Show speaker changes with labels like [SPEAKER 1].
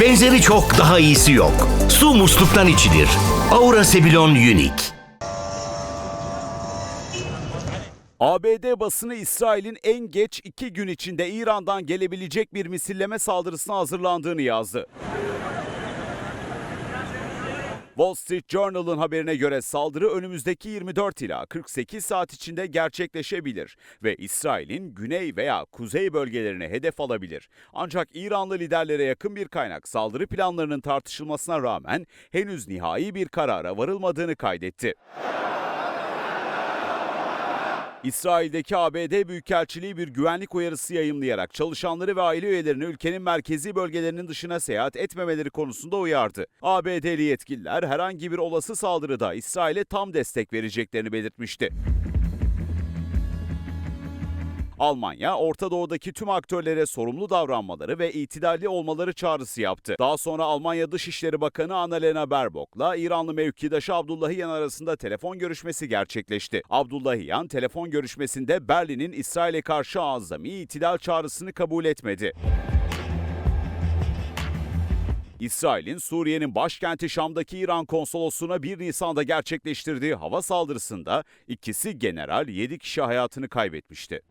[SPEAKER 1] Benzeri çok daha iyisi yok. Su musluktan içilir. Aura Sebilon Unique.
[SPEAKER 2] ABD basını İsrail'in en geç iki gün içinde İran'dan gelebilecek bir misilleme saldırısına hazırlandığını yazdı. Wall Street Journal'ın haberine göre saldırı önümüzdeki 24 ila 48 saat içinde gerçekleşebilir ve İsrail'in güney veya kuzey bölgelerini hedef alabilir. Ancak İranlı liderlere yakın bir kaynak saldırı planlarının tartışılmasına rağmen henüz nihai bir karara varılmadığını kaydetti. İsrail'deki ABD Büyükelçiliği bir güvenlik uyarısı yayımlayarak çalışanları ve aile üyelerini ülkenin merkezi bölgelerinin dışına seyahat etmemeleri konusunda uyardı. ABD'li yetkililer herhangi bir olası saldırıda İsrail'e tam destek vereceklerini belirtmişti. Almanya, Orta Doğu'daki tüm aktörlere sorumlu davranmaları ve itidalli olmaları çağrısı yaptı. Daha sonra Almanya Dışişleri Bakanı Annalena Baerbock'la İranlı mevkidaşı Abdullahiyan arasında telefon görüşmesi gerçekleşti. Abdullahiyan telefon görüşmesinde Berlin'in İsrail'e karşı azami itidal çağrısını kabul etmedi. İsrail'in Suriye'nin başkenti Şam'daki İran konsolosluğuna 1 Nisan'da gerçekleştirdiği hava saldırısında ikisi general 7 kişi hayatını kaybetmişti.